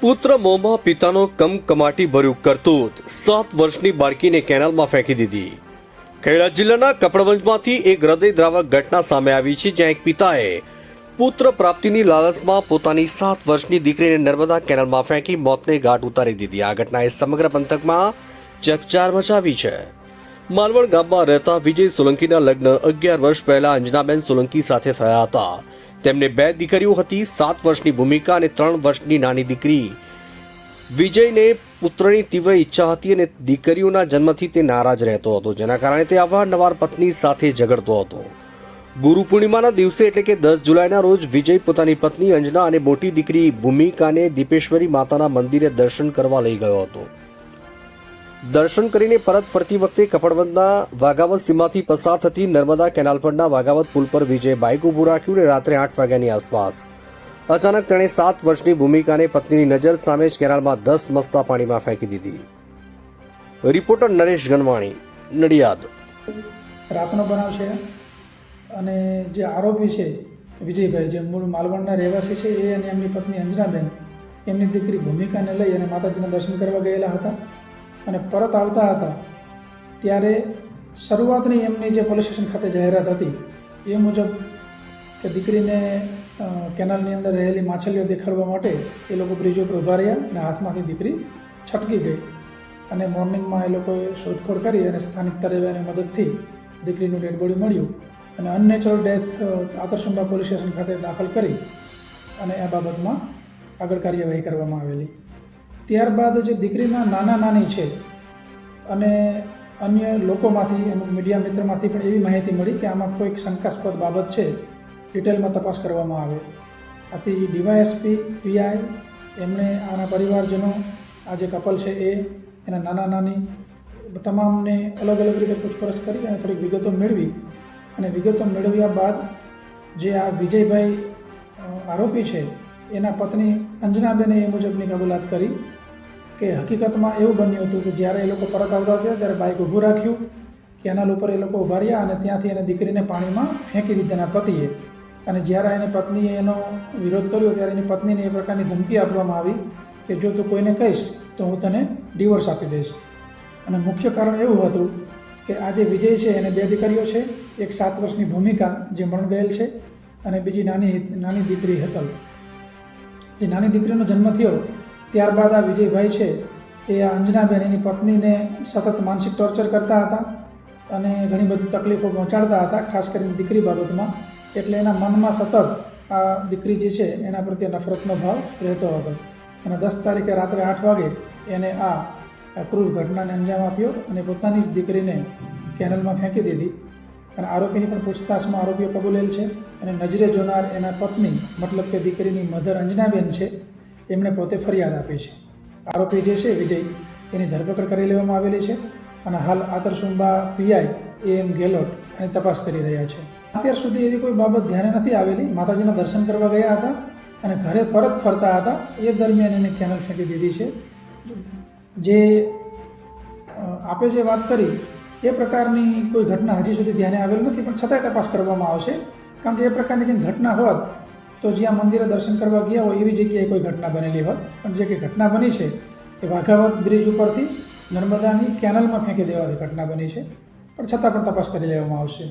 પુત્ર મોંમાં પિતાનો કમકમાટી ભર્યું કરતૂત. સાત વર્ષની બાળકીને કેનાલમાં ફેંકી દીધી. ખેડા જિલ્લાના કપડવંજમાંથી એક હૃદયદ્રાવક ઘટના સામે આવી છે, જ્યાં એક પિતાએ પુત્ર પ્રાપ્તિની લાલચમાં પોતાની સાત વર્ષની દીકરીને નર્મદા કેનાલમાં ફેંકી મોતને ઘાટ ઉતારી દીધી. આ ઘટનાએ સમગ્ર પંથકમાં ચકચાર મચાવી છે. માલવણ ગામમાં રહેતા વિજય સોલંકીના લગ્ન અગિયાર વર્ષ પહેલા અંજનાબેન સોલંકી સાથે થયા હતા. તેમને બે દીકરીઓ હતી, સાત વર્ષની ભૂમિકા અને ત્રણ વર્ષની નાની દીકરી. વિજયને પુત્રની તીવ્ર ઈચ્છા હતી અને દીકરીઓના જન્મથી તે નારાજ રહેતો હતો, જેના કારણે તે અવારનવાર પત્ની સાથે ઝઘડતો હતો. ગુરુ પૂર્ણિમાના દિવસે એટલે કે દસ જુલાઈના રોજ વિજય પોતાની પત્ની અંજના અને મોટી દીકરી ભૂમિકાને દીપેશ્વરી માતાના મંદિરે દર્શન કરવા લઈ ગયો હતો. દર્શન કરીને પરત ફરતી વખતે કપડવંદના વાઘાવત સીમાથી પસાર થતી નર્મદા કેનાલ પરના વાઘાવત પુલ પર વિજય બાઇક ઊભું રાખ્યું અને રાત્રે આઠ વાગ્યાની આસપાસ. અચાનક તેણે સાત વર્ષની ભૂમિકાને પત્નીની નજર સામે જ કેનાલમાં દસ મસ્તા પાણીમાં ફેંકી દીધી. રિપોર્ટર નરેશ ગણવાણી નડિયાદ. રાતનો બનાવ છે અને જે આરોપી છે વિજયભાઈ, જે મૂળ માલવણના રહેવાસી છે, એ અને એમની પત્ની અંજનાબેન, એમની દીકરી ભૂમિકાને લઈ અને માતાજીના દર્શન કરવા ગયેલા હતા. અને પરત આવતા હતા, ત્યારે શરૂઆતની એમની જે પોલીસ સ્ટેશન ખાતે જાહેરાત હતી, એ મુજબ કે દીકરીને કેનાલની અંદર રહેલી માછલીઓ દેખાડવા માટે એ લોકો બ્રિજ ઉપર ઊભા રહ્યા અને હાથમાંથી દીકરી છટકી ગઈ. અને મોર્નિંગમાં એ લોકોએ શોધખોળ કરી અને સ્થાનિક તરેવાની મદદથી દીકરીનું ડેડ બોડી મળ્યું અને unnatural death Atarsumba police station ખાતે દાખલ કરી અને આ બાબતમાં આગળ કાર્યવાહી કરવામાં આવેલી. ત્યારબાદ જે દીકરીના નાના નાની છે અને અન્ય લોકોમાંથી અમુક મીડિયા મિત્રમાંથી પણ એવી માહિતી મળી કે આમાં કોઈક શંકાસ્પદ બાબત છે, ડિટેલમાં તપાસ કરવામાં આવે. આથી ડીવાયએસપી, પીઆઈ એમણે આના પરિવારજનો, આ જે કપલ છે એ, એના નાના નાની, તમામને અલગ અલગ રીતે પૂછપરછ કરી અને થોડીક વિગતો મેળવી. અને વિગતો મેળવ્યા બાદ જે આ વિજયભાઈ આરોપી છે, એના પત્ની અંજનાબેને એ મુજબની કબૂલાત કરી. કે હકીકતમાં એવું બન્યું હતું કે જ્યારે એ લોકો પરત આવતા હતા ત્યારે બાઇક ઊભું રાખ્યું, કેનાલ ઉપર એ લોકો ઊભા રહ્યા અને ત્યાંથી એને દીકરીને પાણીમાં ફેંકી દીધી એના પતિએ. અને જ્યારે એની પત્નીએ એનો વિરોધ કર્યો ત્યારે એની પત્નીને એ પ્રકારની ધમકી આપવામાં આવી કે જો તું કોઈને કહીશ તો હું તને ડિવોર્સ આપી દઈશ. અને મુખ્ય કારણ એવું હતું કે આ જે વિજય છે એને બે દીકરીઓ છે, એક સાત વર્ષની ભૂમિકા જે મરણ ગયેલ છે અને બીજી નાની નાની દીકરી હેતલ. જે નાની દીકરીનો જન્મ થયો ત્યારબાદ આ વિજયભાઈ છે, એ અંજનાબેન એની પત્નીને સતત માનસિક ટોર્ચર કરતા હતા અને ઘણી બધી તકલીફો પહોંચાડતા હતા, ખાસ કરીને દીકરી બાબતમાં. એટલે એના મનમાં સતત આ દીકરી જે છે, એના પ્રત્યે નફરતનો ભાવ રહેતો હતો. અને દસ તારીખે રાત્રે આઠ વાગે એને આ આ ક્રૂર ઘટનાને અંજામ આપ્યો અને પોતાની જ દીકરીને કેનલમાં ફેંકી દીધી. અને આરોપીની પણ પૂછતાછમાં આરોપીઓ કબૂલેલ છે અને નજરે જોનાર એના પત્ની, મતલબ કે દીકરીની મધર અંજનાબેન છે એમણે પોતે ફરિયાદ આપી છે. આરોપી જે છે, વિજય, એની ધરપકડ કરી લેવામાં આવેલી છે અને હાલ આતરસુંબા પીઆઈ એ એમ ગેલોટ એની તપાસ કરી રહ્યા છે. અત્યાર સુધી એવી કોઈ બાબત ધ્યાને નથી આવેલી. માતાજીના દર્શન કરવા ગયા હતા અને ઘરે પરત ફરતા હતા. એ દરમિયાન એને કેનલ ફેંકી દીધી છે. જે આપે જે વાત કરી, એ પ્રકારની કોઈ ઘટના હજી સુધી ધ્યાને આવેલ નથી, પણ છતાંય તપાસ કરવામાં આવશે. કારણ કે એ પ્રકારની કંઈ ઘટના હોત તો જ્યાં મંદિરે દર્શન કરવા ગયા હોય, એવી જગ્યાએ કોઈ ઘટના બનેલી હોત. પણ જે કંઈ ઘટના બની છે, એ વાઘાવત બ્રિજ ઉપરથી નર્મદાની કેનલમાં ફેંકી દેવાની ઘટના બની છે. પણ છતાં પણ તપાસ કરી લેવામાં આવશે.